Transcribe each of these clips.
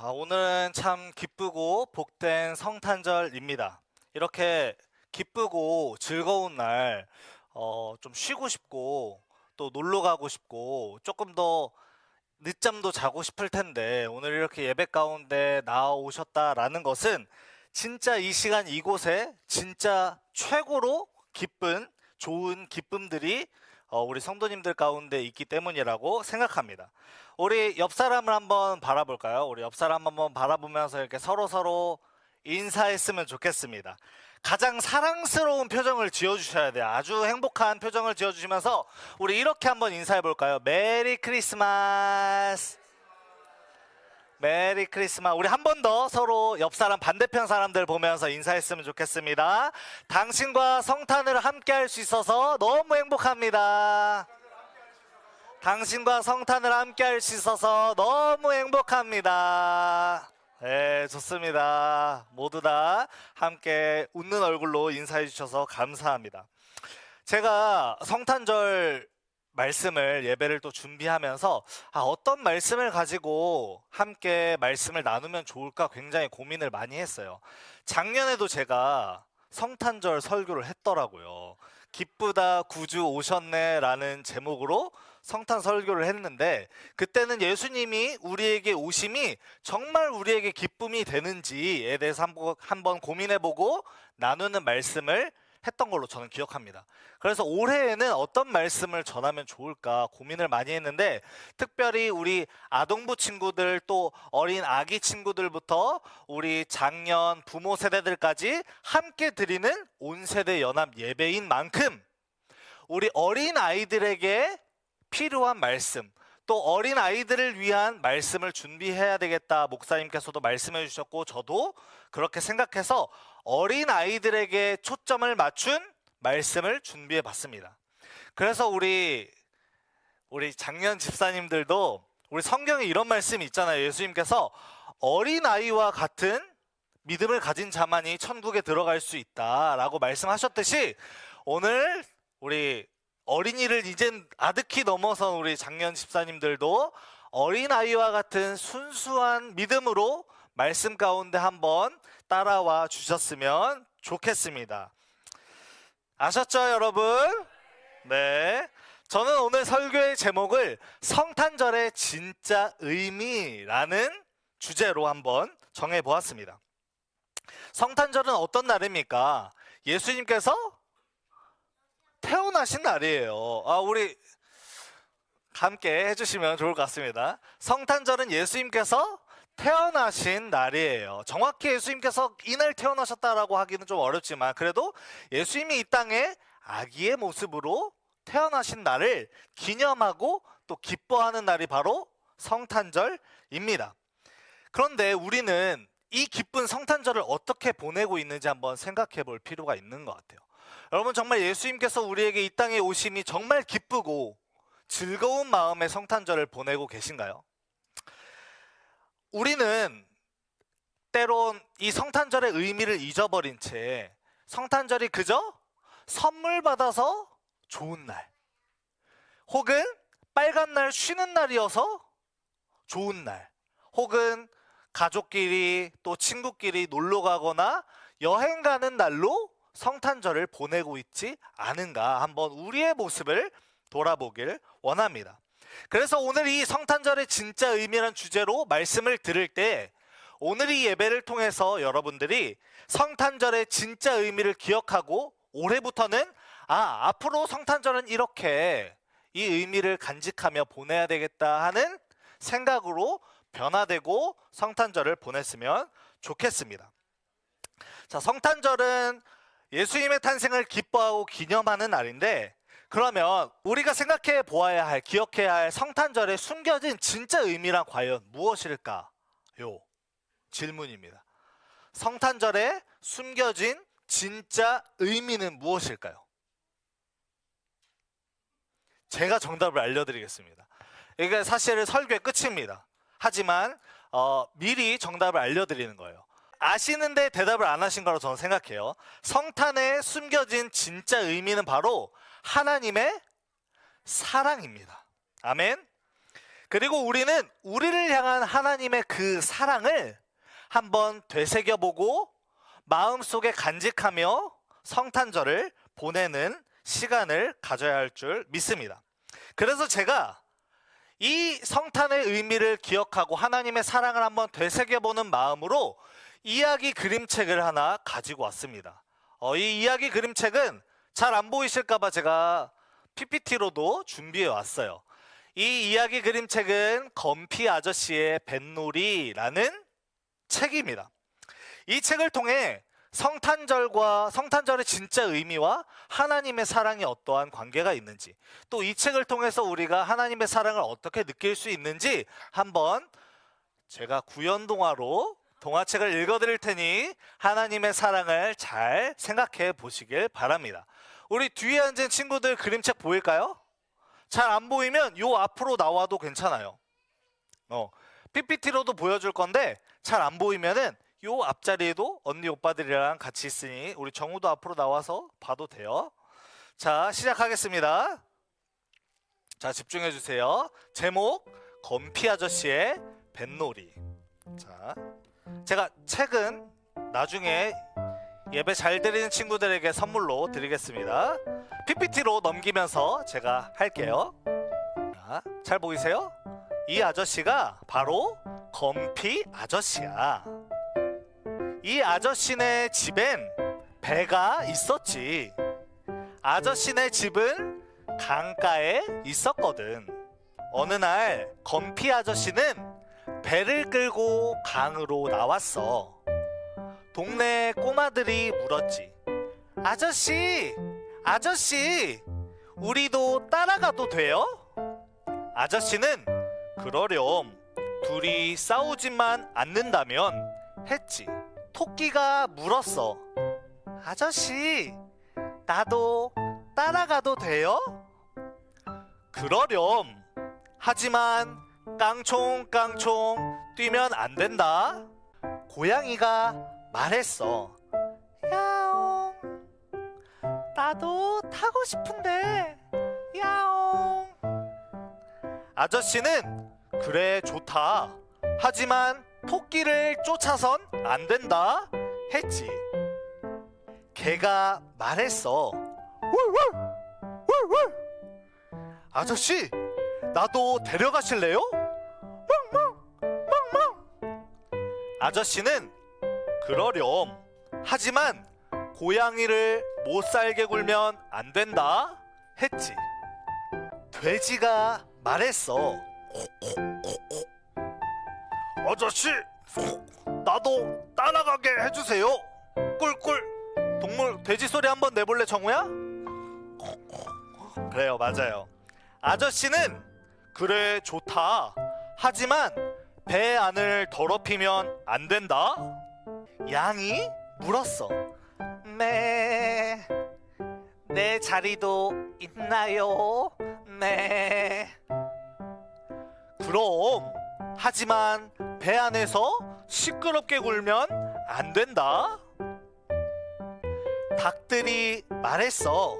아, 오늘은 참 기쁘고 복된 성탄절입니다. 이렇게 기쁘고 즐거운 날, 어, 좀 쉬고 싶고, 또 놀러 가고 싶고, 조금 더 늦잠도 자고 싶을 텐데, 오늘 이렇게 예배 가운데 나오셨다라는 것은 진짜 이 시간 이곳에 진짜 최고로 기쁜, 좋은 기쁨들이 어, 우리 성도님들 가운데 있기 때문이라고 생각합니다. 우리 옆 사람을 한번 바라볼까요? 우리 옆 사람 한번 바라보면서 이렇게 서로 서로 인사했으면 좋겠습니다. 가장 사랑스러운 표정을 지어주셔야 돼요. 아주 행복한 표정을 지어주시면서 우리 이렇게 한번 인사해 볼까요? 메리 크리스마스. 메리 크리스마스. 우리 한 번 더 서로 옆 사람 반대편 사람들 보면서 인사했으면 좋겠습니다. 당신과 성탄을 함께 할 수 있어서 너무 행복합니다. 당신과 성탄을 함께 할 수 있어서 너무 행복합니다. 네, 좋습니다. 모두 다 함께 웃는 얼굴로 인사해 주셔서 감사합니다. 제가 성탄절 말씀을 예배를 또 준비하면서 아, 어떤 말씀을 가지고 함께 말씀을 나누면 좋을까 굉장히 고민을 많이 했어요. 작년에도 제가 성탄절 설교를 했더라고요. 기쁘다 구주 오셨네라는 제목으로 성탄 설교를 했는데 그때는 예수님이 우리에게 오심이 정말 우리에게 기쁨이 되는지에 대해서 한번, 고민해보고 나누는 말씀을 했던 걸로 저는 기억합니다. 그래서 올해에는 어떤 말씀을 전하면 좋을까 고민을 많이 했는데 특별히 우리 아동부 친구들 또 어린 아기 친구들부터 우리 장년 부모 세대들까지 함께 드리는 온 세대 연합 예배인 만큼 우리 어린 아이들에게 필요한 말씀 또 어린 아이들을 위한 말씀을 준비해야 되겠다 목사님께서도 말씀해 주셨고 저도 그렇게 생각해서 어린 아이들에게 초점을 맞춘 말씀을 준비해 봤습니다. 그래서 우리 우리 작년 집사님들도 우리 성경에 이런 말씀이 있잖아요. 예수님께서 어린 아이와 같은 믿음을 가진 자만이 천국에 들어갈 수 있다라고 말씀하셨듯이 오늘 우리 어린이를 이젠 아득히 넘어선 우리 작년 집사님들도 어린 아이와 같은 순수한 믿음으로 말씀 가운데 한번 따라와 주셨으면 좋겠습니다. 아셨죠, 여러분? 네. 저는 오늘 설교의 제목을 성탄절의 진짜 의미라는 주제로 한번 정해 보았습니다. 성탄절은 어떤 날입니까? 예수님께서 태어나신 날이에요. 아, 우리 함께 해주시면 좋을 것 같습니다. 성탄절은 예수님께서 태어나신 날이에요. 정확히 예수님께서 이날 태어나셨다라고 하기는 좀 어렵지만 그래도 예수님이 이 땅에 아기의 모습으로 태어나신 날을 기념하고 또 기뻐하는 날이 바로 성탄절입니다. 그런데 우리는 이 기쁜 성탄절을 어떻게 보내고 있는지 한번 생각해 볼 필요가 있는 것 같아요. 여러분 정말 예수님께서 우리에게 이 땅에 오심이 정말 기쁘고 즐거운 마음의 성탄절을 보내고 계신가요? 우리는 때론 이 성탄절의 의미를 잊어버린 채 성탄절이 그저 선물 받아서 좋은 날 혹은 빨간 날 쉬는 날이어서 좋은 날 혹은 가족끼리 또 친구끼리 놀러 가거나 여행 가는 날로 성탄절을 보내고 있지 않은가 한번 우리의 모습을 돌아보길 원합니다. 그래서 오늘 이 성탄절의 진짜 의미란 주제로 말씀을 들을 때 오늘 이 예배를 통해서 여러분들이 성탄절의 진짜 의미를 기억하고 올해부터는 아, 앞으로 성탄절은 이렇게 이 의미를 간직하며 보내야 되겠다 하는 생각으로 변화되고 성탄절을 보냈으면 좋겠습니다. 자, 성탄절은 예수님의 탄생을 기뻐하고 기념하는 날인데 그러면 우리가 생각해 보아야 할, 기억해야 할 성탄절의 숨겨진 진짜 의미란 과연 무엇일까요? 질문입니다. 성탄절의 숨겨진 진짜 의미는 무엇일까요? 제가 정답을 알려드리겠습니다. 이게 사실 설교의 끝입니다. 하지만 어, 미리 정답을 알려드리는 거예요. 아시는데 대답을 안 하신 거라고 저는 생각해요. 성탄에 숨겨진 진짜 의미는 바로 하나님의 사랑입니다. 아멘. 그리고 우리는 우리를 향한 하나님의 그 사랑을 한번 되새겨보고 마음속에 간직하며 성탄절을 보내는 시간을 가져야 할 줄 믿습니다. 그래서 제가 이 성탄의 의미를 기억하고 하나님의 사랑을 한번 되새겨보는 마음으로 이야기 그림책을 하나 가지고 왔습니다. 어, 이 이야기 그림책은 잘 안 보이실까봐 제가 PPT로도 준비해 왔어요. 이 이야기 그림책은 건피 아저씨의 뱃놀이라는 책입니다. 이 책을 통해 성탄절과 성탄절의 진짜 의미와 하나님의 사랑이 어떠한 관계가 있는지 또 이 책을 통해서 우리가 하나님의 사랑을 어떻게 느낄 수 있는지 한번 제가 구연동화로 동화책을 읽어드릴 테니 하나님의 사랑을 잘 생각해 보시길 바랍니다. 우리 뒤에 앉은 친구들 그림책 보일까요? 잘 안 보이면 요 앞으로 나와도 괜찮아요. 어, PPT로도 보여줄 건데 잘 안 보이면은 요 앞자리에도 언니 오빠들이랑 같이 있으니 우리 정우도 앞으로 나와서 봐도 돼요. 자, 시작하겠습니다. 자, 집중해 주세요. 제목 건피 아저씨의 뱃놀이. 자, 제가 책은 나중에 예배 잘 드리는 친구들에게 선물로 드리겠습니다. PPT로 넘기면서 제가 할게요. 자, 잘 보이세요? 이 아저씨가 바로 건피 아저씨야. 이 아저씨네 집엔 배가 있었지. 아저씨네 집은 강가에 있었거든. 어느 날 건피 아저씨는 배를 끌고 강으로 나왔어. 동네 꼬마들이 물었지. 아저씨, 아저씨, 우리도 따라가도 돼요? 아저씨는 그러렴. 둘이 싸우지만 않는다면 했지. 토끼가 물었어. 아저씨, 나도 따라가도 돼요? 그러렴. 하지만 깡총 깡총 뛰면 안 된다. 고양이가 말했어. 야옹. 나도 타고 싶은데. 야옹. 아저씨는 그래 좋다. 하지만 토끼를 쫓아선 안 된다. 했지. 개가 말했어. 아저씨, 나도 데려가실래요? 아저씨는 그러렴. 하지만 고양이를 못 살게 굴면 안 된다. 했지. 돼지가 말했어. 아저씨, 나도 따라가게 해주세요. 꿀꿀. 동물 돼지 소리 한번 내볼래 정우야? 그래요, 맞아요. 아저씨는 그래 좋다. 하지만 배 안을 더럽히면 안 된다. 양이 물었어. 네. 내 자리도 있나요? 네. 그럼 하지만 배 안에서 시끄럽게 굴면 안 된다. 닭들이 말했어.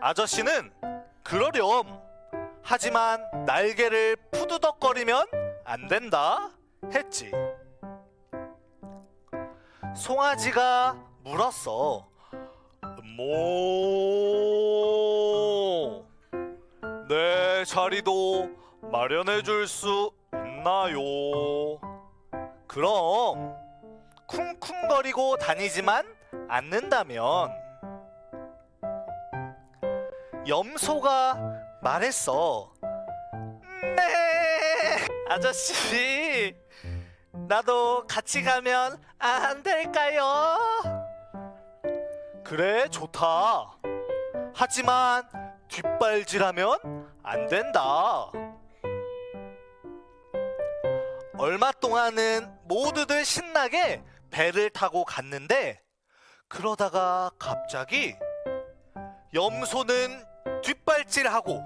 아저씨는 그러렴. 하지만 날개를 푸드덕거리면 안 된다. 했지. 송아지가 물었어. 모. 내 자리도 마련해 줄 수 있나요? 그럼 쿵쿵거리고 다니지만 않는다면 염소가 말했어. 네, 아저씨, 나도 같이 가면 안 될까요? 그래, 좋다. 하지만 뒷발질하면 안 된다. 얼마 동안은 모두들 신나게 배를 타고 갔는데 그러다가 갑자기 염소는 뒷발질하고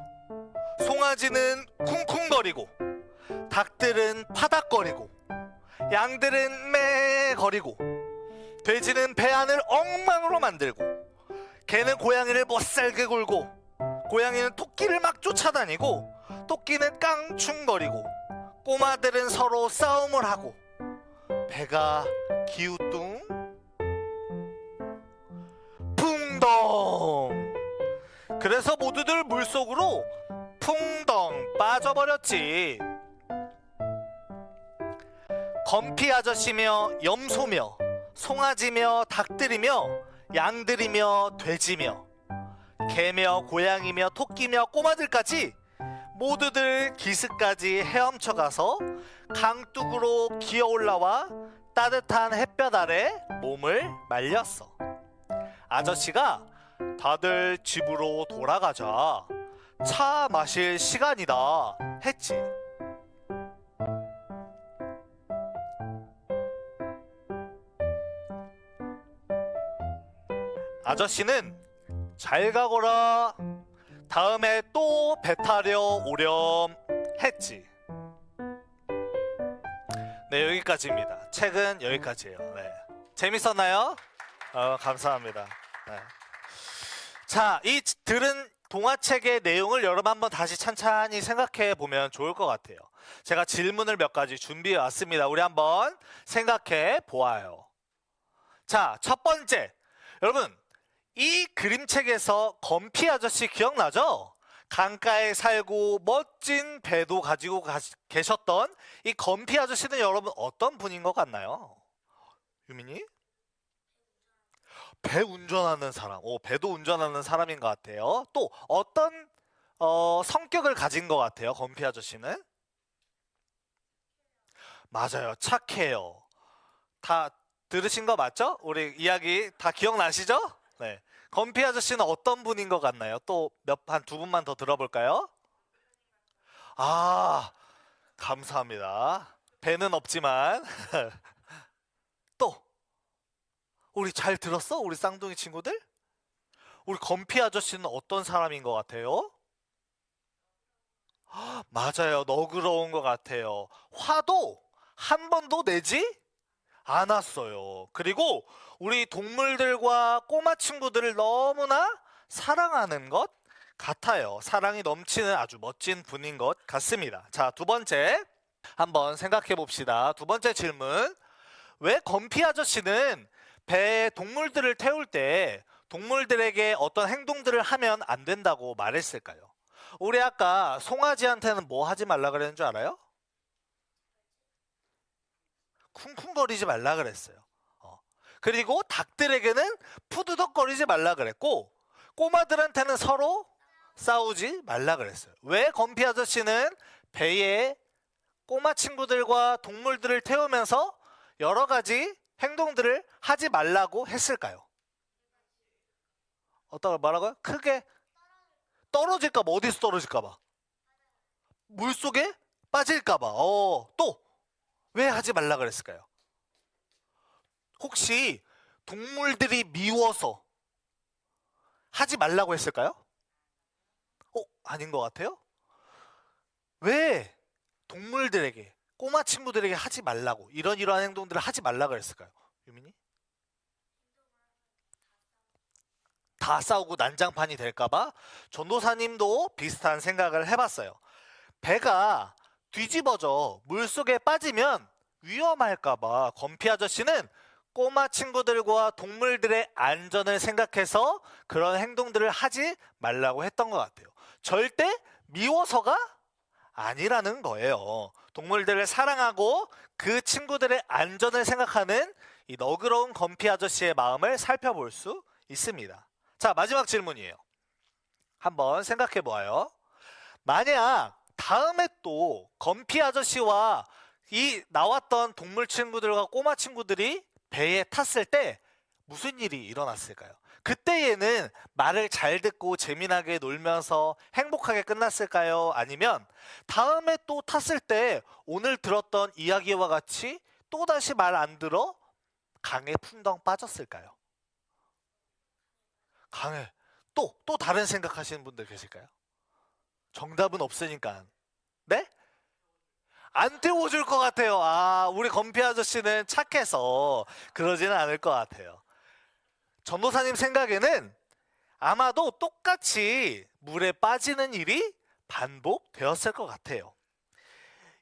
송아지는 쿵쿵거리고 닭들은 파닥거리고 양들은 매거리고 돼지는 배 안을 엉망으로 만들고 개는 고양이를 못살게 굴고 고양이는 토끼를 막 쫓아다니고 토끼는 깡충거리고 꼬마들은 서로 싸움을 하고 배가 기우뚱 그래서 모두들 물속으로 풍덩 빠져버렸지 건피 아저씨며 염소며 송아지며 닭들이며 양들이며 돼지며 개며 고양이며 토끼며 꼬마들까지 모두들 기슭까지 헤엄쳐 가서 강둑으로 기어 올라와 따뜻한 햇볕 아래 몸을 말렸어. 아저씨가 다들 집으로 돌아가자. 차 마실 시간이다. 했지. 아저씨는 잘 가거라. 다음에 또 배 타려 오렴 했지. 네, 여기까지입니다. 책은 여기까지예요. 네. 재밌었나요? 어, 감사합니다. 네. 자, 이 치- 들은 동화책의 내용을 여러분 한번 다시 찬찬히 생각해 보면 좋을 것 같아요. 제가 질문을 몇 가지 준비해 왔습니다. 우리 한번 생각해 보아요. 자, 첫 번째. 여러분, 이 그림책에서 건피 아저씨 기억나죠? 강가에 살고 멋진 배도 가지고 가- 계셨던 이 건피 아저씨는 여러분 어떤 분인 것 같나요? 유민이? 배 운전하는 사람, 오, 배도 운전하는 사람인 것 같아요. 또 어떤 어, 성격을 가진 것 같아요, 건피 아저씨는? 맞아요, 착해요. 다 들으신 거 맞죠? 우리 이야기 다 기억나시죠? 네. 건피 아저씨는 어떤 분인 것 같나요? 또 몇 한 두 분만 더 들어볼까요? 아, 감사합니다. 배는 없지만 또 우리 잘 들었어? 우리 쌍둥이 친구들? 우리 건피 아저씨는 어떤 사람인 것 같아요? 맞아요. 너그러운 것 같아요. 화도 한 번도 내지 않았어요. 그리고 우리 동물들과 꼬마 친구들을 너무나 사랑하는 것 같아요. 사랑이 넘치는 아주 멋진 분인 것 같습니다. 자, 두 번째. 한번 생각해 봅시다. 두 번째 질문. 왜 건피 아저씨는 배에 동물들을 태울 때 동물들에게 어떤 행동들을 하면 안 된다고 말했을까요? 우리 아까 송아지한테는 뭐 하지 말라 그랬는 줄 알아요? 쿵쿵거리지 말라 그랬어요. 어. 그리고 닭들에게는 푸드덕거리지 말라 그랬고 꼬마들한테는 서로 싸우지 말라 그랬어요. 왜 건피 아저씨는 배에 꼬마 친구들과 동물들을 태우면서 여러 가지 행동들을 하지 말라고 했을까요? 어떤 말하고요? 크게 떨어질까 봐 어디서 떨어질까 봐 물 속에 빠질까 봐 어, 또 왜 하지 말라 그랬을까요? 혹시 동물들이 미워서 하지 말라고 했을까요? 어, 아닌 것 같아요? 왜 동물들에게 꼬마 친구들에게 하지 말라고 이런 이러한 행동들을 하지 말라 그랬을까요? 유민이? 다 싸우고 난장판이 될까봐 전도사님도 비슷한 생각을 해봤어요. 배가 뒤집어져 물속에 빠지면 위험할까봐 건피 아저씨는 꼬마 친구들과 동물들의 안전을 생각해서 그런 행동들을 하지 말라고 했던 것 같아요. 절대 미워서가 아니라는 거예요. 동물들을 사랑하고 그 친구들의 안전을 생각하는 이 너그러운 건피 아저씨의 마음을 살펴볼 수 있습니다. 자, 마지막 질문이에요. 한번 생각해 보아요. 만약 다음에 또 건피 아저씨와 이 나왔던 동물 친구들과 꼬마 친구들이 배에 탔을 때 무슨 일이 일어났을까요? 그때에는 말을 잘 듣고 재미나게 놀면서 행복하게 끝났을까요? 아니면 다음에 또 탔을 때 오늘 들었던 이야기와 같이 또다시 말 안 들어 강에 풍덩 빠졌을까요? 강에 또, 또 다른 생각하시는 분들 계실까요? 정답은 없으니까. 네? 안 태워줄 것 같아요. 아, 우리 건피 아저씨는 착해서 그러지는 않을 것 같아요. 전도사님 생각에는 아마도 똑같이 물에 빠지는 일이 반복되었을 것 같아요.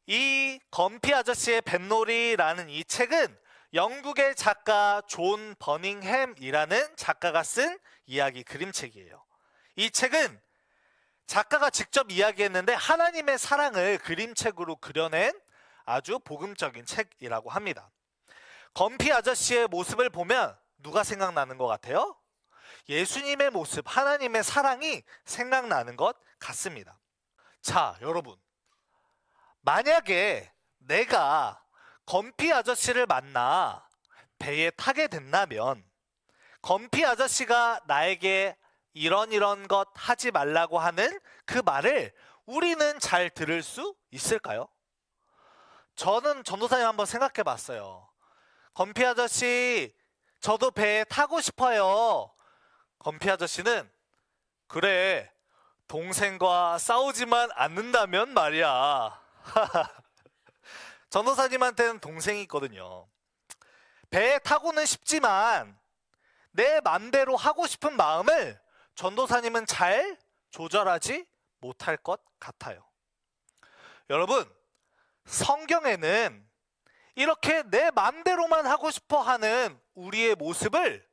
이 건피 아저씨의 뱃놀이라는 이 책은 영국의 작가 존 버닝햄이라는 작가가 쓴 이야기 그림책이에요. 이 책은 작가가 직접 이야기했는데 하나님의 사랑을 그림책으로 그려낸 아주 복음적인 책이라고 합니다. 건피 아저씨의 모습을 보면 누가 생각나는 것 같아요? 예수님의 모습, 하나님의 사랑이 생각나는 것 같습니다. 자, 여러분. 만약에 내가 건피 아저씨를 만나 배에 타게 된다면 건피 아저씨가 나에게 이런 이런 것 하지 말라고 하는 그 말을 우리는 잘 들을 수 있을까요? 저는 전도사님 한번 생각해 봤어요. 건피 아저씨, 저도 배에 타고 싶어요. 건피 아저씨는 그래, 동생과 싸우지만 않는다면 말이야. 전도사님한테는 동생이 있거든요. 배에 타고는 싶지만 내 맘대로 하고 싶은 마음을 전도사님은 잘 조절하지 못할 것 같아요. 여러분, 성경에는 이렇게 내 맘대로만 하고 싶어 하는 우리의 모습을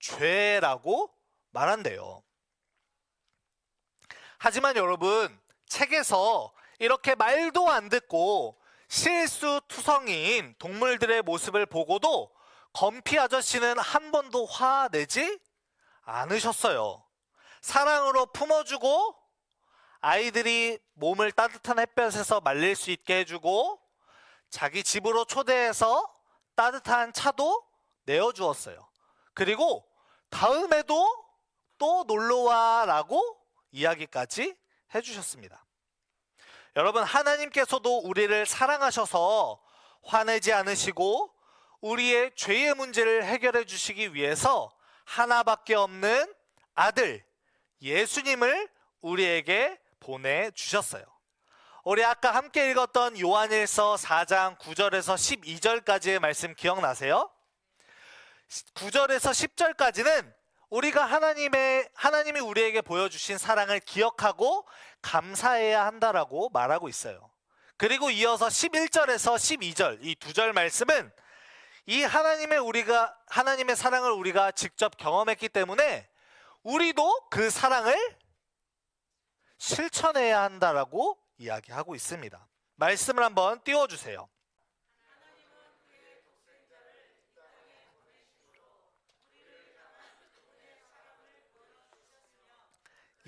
죄라고 말한대요. 하지만 여러분, 책에서 이렇게 말도 안 듣고 실수투성이인 동물들의 모습을 보고도 건피 아저씨는 한 번도 화내지 않으셨어요. 사랑으로 품어주고 아이들이 몸을 따뜻한 햇볕에서 말릴 수 있게 해주고 자기 집으로 초대해서 따뜻한 차도 내어 주었어요. 그리고 다음에도 또 놀러와라고 이야기까지 해주셨습니다. 여러분, 하나님께서도 우리를 사랑하셔서 화내지 않으시고 우리의 죄의 문제를 해결해 주시기 위해서 하나밖에 없는 아들, 예수님을 우리에게 보내주셨어요. 우리 아까 함께 읽었던 요한일서 4장 9절에서 12절까지의 말씀 기억나세요? 9절에서 10절까지는 우리가 하나님의 하나님이 우리에게 보여주신 사랑을 기억하고 감사해야 한다라고 말하고 있어요. 그리고 이어서 11절에서 12절 이 두 절 말씀은 이 하나님의 우리가 하나님의 사랑을 우리가 직접 경험했기 때문에 우리도 그 사랑을 실천해야 한다라고 이야기하고 있습니다. 말씀을 한번 띄워 주세요.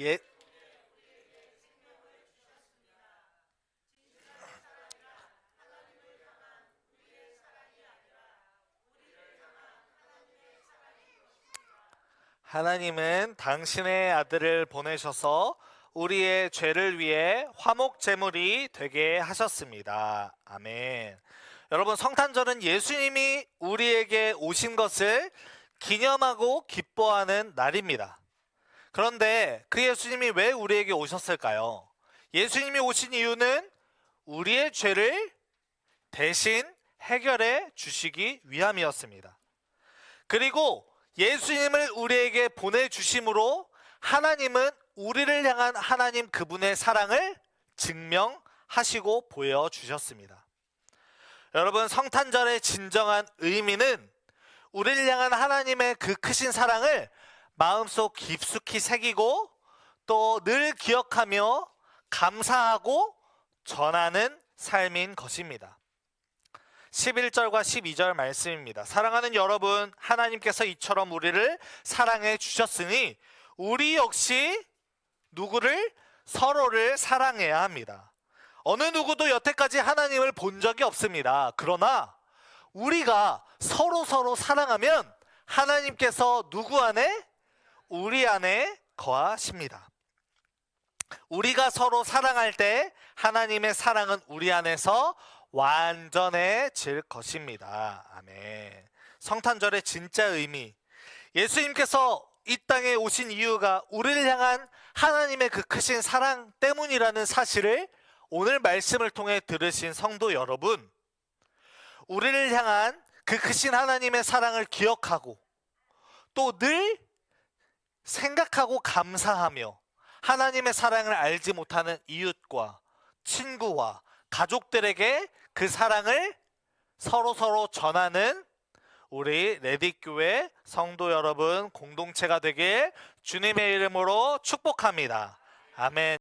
예, 하나님은 당신의 아들을 보내셔서 우리의 죄를 위해 화목 제물이 되게 하셨습니다. 아멘. 여러분 성탄절은 예수님이 우리에게 오신 것을 기념하고 기뻐하는 날입니다. 그런데 그 예수님이 왜 우리에게 오셨을까요? 예수님이 오신 이유는 우리의 죄를 대신 해결해 주시기 위함이었습니다. 그리고 예수님을 우리에게 보내주심으로 하나님은 우리를 향한 하나님 그분의 사랑을 증명하시고 보여주셨습니다. 여러분, 성탄절의 진정한 의미는 우리를 향한 하나님의 그 크신 사랑을 마음속 깊숙이 새기고 또 늘 기억하며 감사하고 전하는 삶인 것입니다. 11절과 12절 말씀입니다. 사랑하는 여러분, 하나님께서 이처럼 우리를 사랑해 주셨으니 우리 역시 누구를 서로를 사랑해야 합니다. 어느 누구도 여태까지 하나님을 본 적이 없습니다. 그러나 우리가 서로 서로 사랑하면 하나님께서 누구 안에 우리 안에 거하십니다. 우리가 서로 사랑할 때 하나님의 사랑은 우리 안에서 완전해질 것입니다. 아멘. 성탄절의 진짜 의미. 예수님께서 이 땅에 오신 이유가 우리를 향한 하나님의 그 크신 사랑 때문이라는 사실을 오늘 말씀을 통해 들으신 성도 여러분, 우리를 향한 그 크신 하나님의 사랑을 기억하고 또 늘 생각하고 감사하며 하나님의 사랑을 알지 못하는 이웃과 친구와 가족들에게 그 사랑을 서로 서로 전하는 우리 레디교회 성도 여러분 공동체가 되길 주님의 이름으로 축복합니다. 아멘.